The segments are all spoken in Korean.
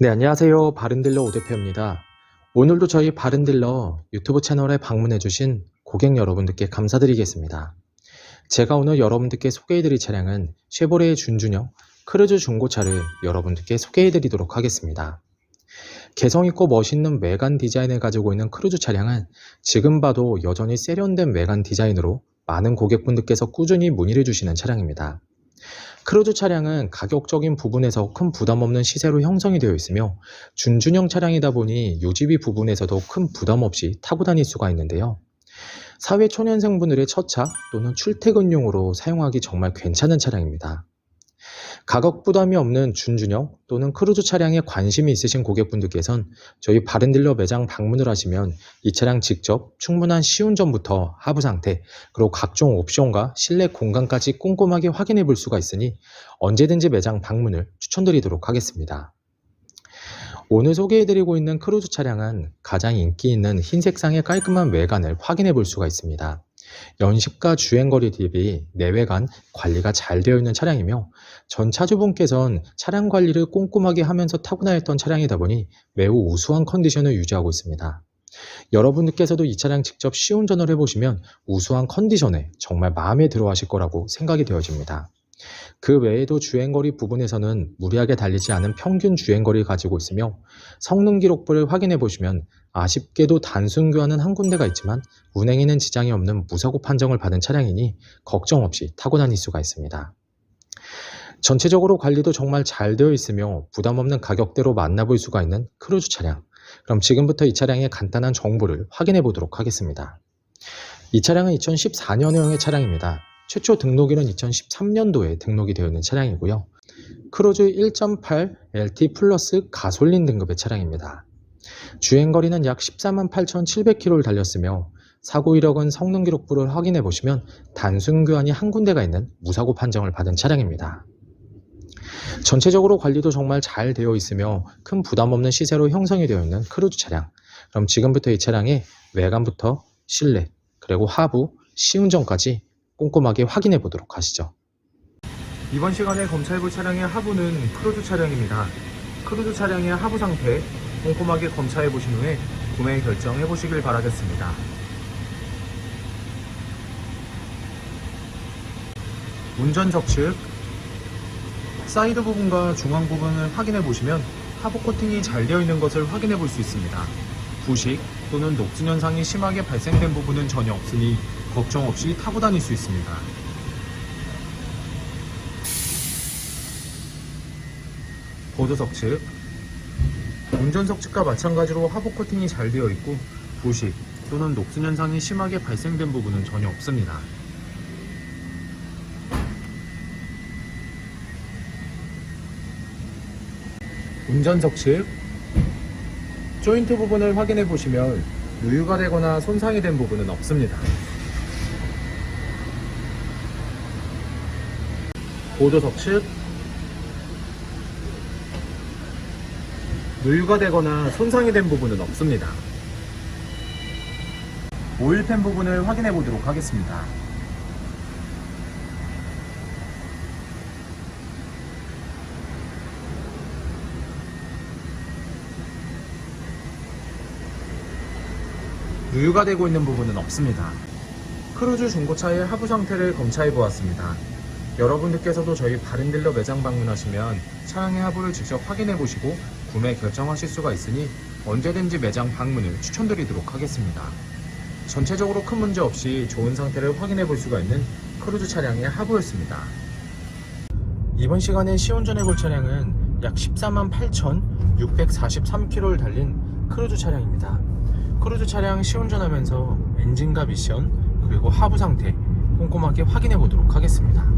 네, 안녕하세요. 바른딜러 오대표입니다. 오늘도 저희 바른딜러 유튜브 채널에 방문해주신 고객 여러분들께 감사드리겠습니다. 제가 오늘 여러분들께 소개해드릴 차량은 쉐보레의 준준형 크루즈 중고차를 여러분들께 소개해드리도록 하겠습니다. 개성있고 멋있는 외관 디자인을 가지고 있는 크루즈 차량은 지금 봐도 여전히 세련된 외관 디자인으로 많은 고객분들께서 꾸준히 문의를 주시는 차량입니다. 크루즈 차량은 가격적인 부분에서 큰 부담 없는 시세로 형성이 되어 있으며 준준형 차량이다 보니 유지비 부분에서도 큰 부담 없이 타고 다닐 수가 있는데요. 사회 초년생분들의 첫차 또는 출퇴근용으로 사용하기 정말 괜찮은 차량입니다. 가격 부담이 없는 준준형 또는 크루즈 차량에 관심이 있으신 고객분들께선 저희 바른딜러 매장 방문을 하시면 이 차량 직접 충분한 시운전부터 하부 상태 그리고 각종 옵션과 실내 공간까지 꼼꼼하게 확인해 볼 수가 있으니 언제든지 매장 방문을 추천드리도록 하겠습니다. 오늘 소개해드리고 있는 크루즈 차량은 가장 인기 있는 흰색상의 깔끔한 외관을 확인해 볼 수가 있습니다. 연식과 주행거리 대비 내외관 관리가 잘 되어 있는 차량이며 전 차주분께서는 차량 관리를 꼼꼼하게 하면서 타고 다녔던 차량이다 보니 매우 우수한 컨디션을 유지하고 있습니다. 여러분들께서도 이 차량 직접 시운전을 해보시면 우수한 컨디션에 정말 마음에 들어 하실 거라고 생각이 되어집니다. 그 외에도 주행거리 부분에서는 무리하게 달리지 않은 평균 주행거리를 가지고 있으며 성능 기록부를 확인해 보시면 아쉽게도 단순 교환은 한 군데가 있지만 운행에는 지장이 없는 무사고 판정을 받은 차량이니 걱정 없이 타고 다닐 수가 있습니다. 전체적으로 관리도 정말 잘 되어 있으며 부담 없는 가격대로 만나볼 수가 있는 크루즈 차량. 그럼 지금부터 이 차량의 간단한 정보를 확인해 보도록 하겠습니다. 이 차량은 2014년형의 차량입니다. 최초 등록일은 2013년도에 등록이 되어 있는 차량이고요. 크루즈 1.8 LT 플러스 가솔린 등급의 차량입니다. 주행거리는 약 14만 8,700km를 달렸으며 사고 이력은 성능 기록부를 확인해 보시면 단순 교환이 한 군데가 있는 무사고 판정을 받은 차량입니다. 전체적으로 관리도 정말 잘 되어 있으며 큰 부담 없는 시세로 형성이 되어 있는 크루즈 차량. 그럼 지금부터 이 차량의 외관부터 실내 그리고 하부 시운전까지 꼼꼼하게 확인해 보도록 하시죠. 이번 시간에 검찰부 차량의 하부는 크루즈 차량입니다. 크루즈 차량의 하부 상태 꼼꼼하게 검사해 보신 후에 구매 결정해 보시길 바라겠습니다. 운전석 측 사이드 부분과 중앙 부분을 확인해 보시면 하부 코팅이 잘 되어 있는 것을 확인해 볼 수 있습니다. 부식 또는 녹슨 현상이 심하게 발생된 부분은 전혀 없으니 걱정 없이 타고 다닐 수 있습니다. 보조석 측 운전석 측과 마찬가지로 하부 코팅이 잘 되어 있고 부식 또는 녹슨 현상이 심하게 발생된 부분은 전혀 없습니다. 운전석 측 조인트 부분을 확인해 보시면 누유가 되거나 손상이 된 부분은 없습니다. 보조석 측 누유가 되거나 손상이 된 부분은 없습니다. 오일팬 부분을 확인해 보도록 하겠습니다. 누유가 되고 있는 부분은 없습니다. 크루즈 중고차의 하부 상태를 검사해 보았습니다. 여러분들께서도 저희 바른딜러 매장 방문하시면 차량의 하부를 직접 확인해 보시고 구매 결정하실 수가 있으니 언제든지 매장 방문을 추천드리도록 하겠습니다. 전체적으로 큰 문제 없이 좋은 상태를 확인해 볼 수가 있는 크루즈 차량의 하부였습니다. 이번 시간에 시운전해 볼 차량은 약 14만 8,643km를 달린 크루즈 차량입니다. 크루즈 차량 시운전하면서 엔진과 미션 그리고 하부 상태 꼼꼼하게 확인해 보도록 하겠습니다.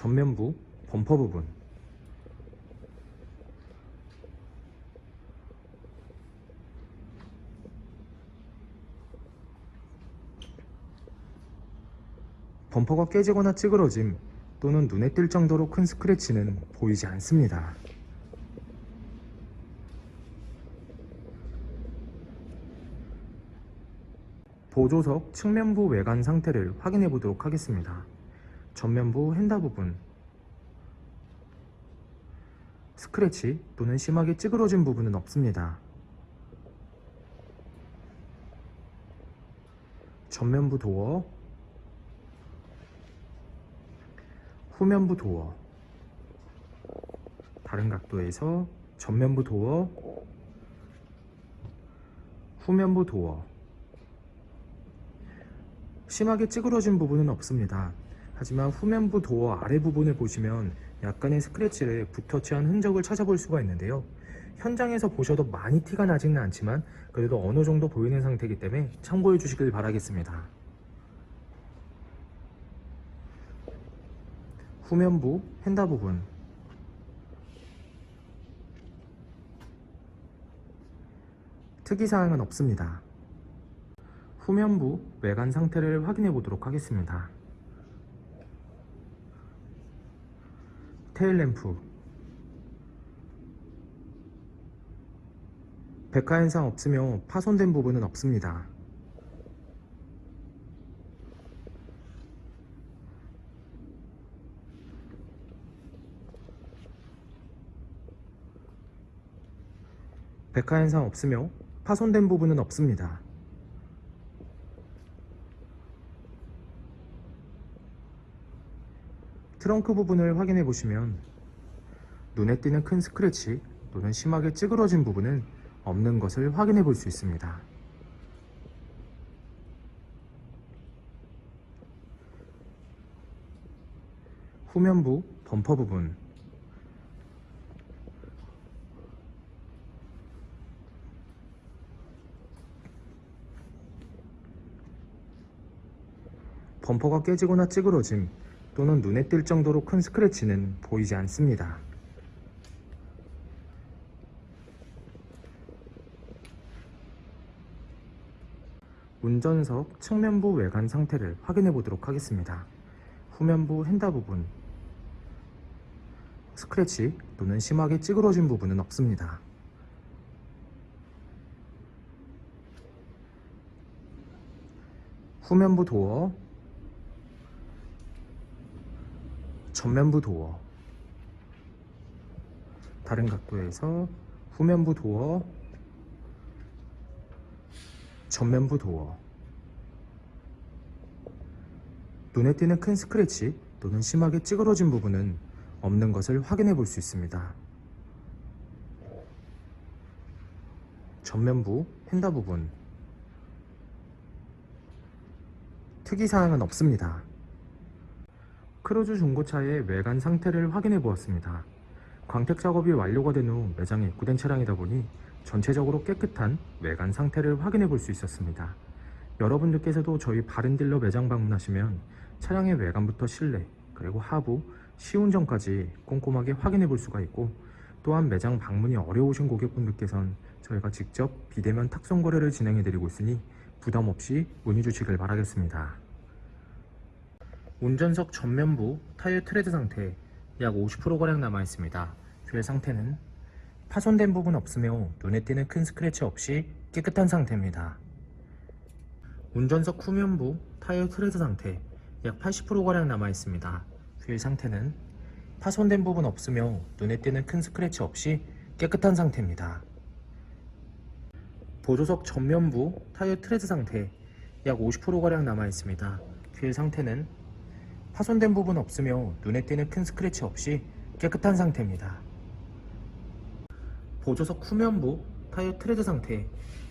전면부 범퍼 부분 범퍼가 깨지거나 찌그러짐 또는 눈에 띌 정도로 큰 스크래치는 보이지 않습니다. 보조석 측면부 외관 상태를 확인해 보도록 하겠습니다. 전면부 핸다 부분. 스크래치 또는 심하게 찌그러진 부분은 없습니다. 전면부 도어. 후면부 도어. 다른 각도에서 전면부 도어. 후면부 도어. 심하게 찌그러진 부분은 없습니다. 하지만 후면부 도어 아래 부분을 보시면 약간의 스크래치를 붓터치한 흔적을 찾아볼 수가 있는데요. 현장에서 보셔도 많이 티가 나지는 않지만 그래도 어느 정도 보이는 상태이기 때문에 참고해 주시길 바라겠습니다. 후면부 핸다 부분 특이사항은 없습니다. 후면부 외관 상태를 확인해 보도록 하겠습니다. 테일 램프 백화 현상 없으며 파손된 부분은 없습니다. 백화 현상 없으며 파손된 부분은 없습니다. 트렁크 부분을 확인해 보시면 눈에 띄는 큰 스크래치 또는 심하게 찌그러진 부분은 없는 것을 확인해 볼 수 있습니다. 후면부 범퍼 부분 범퍼가 깨지거나 찌그러짐 또는 눈에 띌 정도로 큰 스크래치는 보이지 않습니다. 운전석 측면부 외관 상태를 확인해 보도록 하겠습니다. 후면부 핸다 부분 스크래치 또는 심하게 찌그러진 부분은 없습니다. 후면부 도어 전면부 도어 다른 각도에서 후면부 도어 전면부 도어 눈에 띄는 큰 스크래치 또는 심하게 찌그러진 부분은 없는 것을 확인해 볼 수 있습니다. 전면부, 핸더 부분 특이사항은 없습니다. 크루즈 중고차의 외관 상태를 확인해 보았습니다. 광택 작업이 완료가 된 후 매장에 입고된 차량이다 보니 전체적으로 깨끗한 외관 상태를 확인해 볼 수 있었습니다. 여러분들께서도 저희 바른딜러 매장 방문하시면 차량의 외관부터 실내 그리고 하부, 시운전까지 꼼꼼하게 확인해 볼 수가 있고 또한 매장 방문이 어려우신 고객분들께선 저희가 직접 비대면 탁송 거래를 진행해 드리고 있으니 부담 없이 문의 주시길 바라겠습니다. 운전석 전면부 타이어 트레드 상태 약 50%가량 남아 있습니다. 휠 상태는 파손된 부분 없으며 눈에 띄는 큰 스크래치 없이 깨끗한 상태입니다. 운전석 후면부 타이어 트레드 상태 약 80%가량 남아 있습니다. 휠 상태는 파손된 부분 없으며 눈에 띄는 큰 스크래치 없이 깨끗한 상태입니다. 보조석 전면부 타이어 트레드 상태 약 50%가량 남아 있습니다. 휠 상태는 파손된 부분 없으며 눈에 띄는 큰 스크래치 없이 깨끗한 상태입니다. 보조석 후면부 타이어 트레드 상태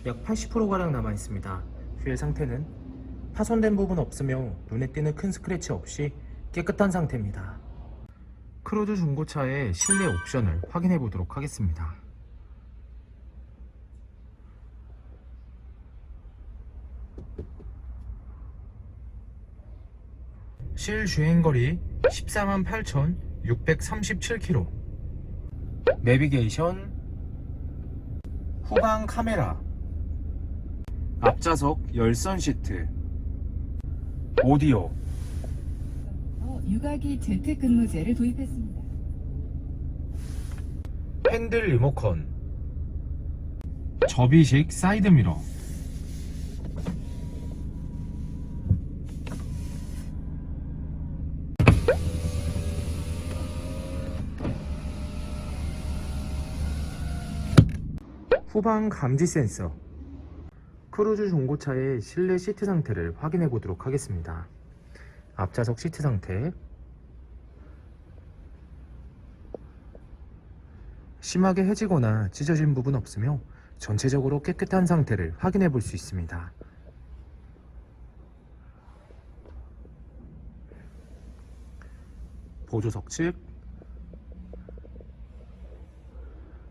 약 80%가량 남아 있습니다. 휠 상태는 파손된 부분 없으며 눈에 띄는 큰 스크래치 없이 깨끗한 상태입니다. 크루즈 중고차의 실내 옵션을 확인해 보도록 하겠습니다. 실 주행거리 14만 8,637km 내비게이션. 후방 카메라. 앞좌석 열선 시트. 오디오. 어, 육아기 재택근무제를 도입했습니다. 핸들 리모컨. 접이식 사이드미러 후방 감지 센서 크루즈 중고차의 실내 시트 상태를 확인해 보도록 하겠습니다. 앞좌석 시트 상태 심하게 해지거나 찢어진 부분 없으며 전체적으로 깨끗한 상태를 확인해 볼 수 있습니다. 보조석 측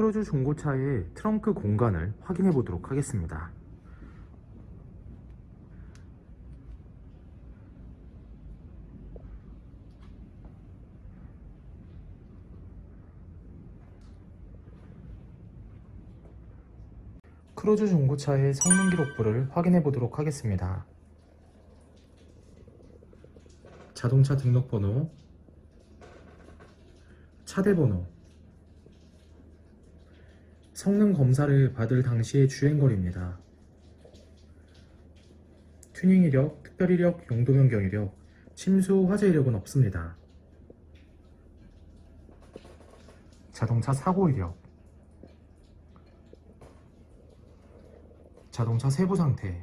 크루즈 중고차의 트렁크 공간을 확인해 보도록 하겠습니다. 크루즈 중고차의 성능 기록부를 확인해 보도록 하겠습니다. 자동차 등록번호, 차대번호, 성능 검사를 받을 당시의 주행거리입니다. 튜닝 이력, 특별 이력, 용도 변경 이력, 침수 화재 이력은 없습니다. 자동차 사고 이력, 자동차 세부 상태,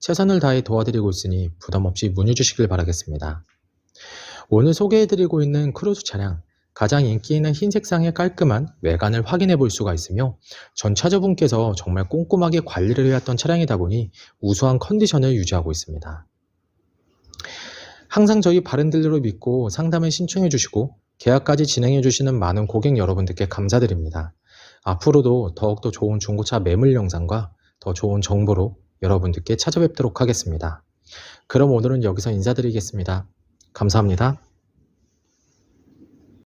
최선을 다해 도와드리고 있으니 부담 없이 문의 주시길 바라겠습니다. 오늘 소개해드리고 있는 크루즈 차량 가장 인기 있는 흰 색상의 깔끔한 외관을 확인해 볼 수가 있으며 전 차주분께서 정말 꼼꼼하게 관리를 해왔던 차량이다 보니 우수한 컨디션을 유지하고 있습니다. 항상 저희 바른딜러로 믿고 상담을 신청해 주시고 계약까지 진행해 주시는 많은 고객 여러분들께 감사드립니다. 앞으로도 더욱더 좋은 중고차 매물 영상과 더 좋은 정보로 여러분들께 찾아뵙도록 하겠습니다. 그럼 오늘은 여기서 인사드리겠습니다. 감사합니다.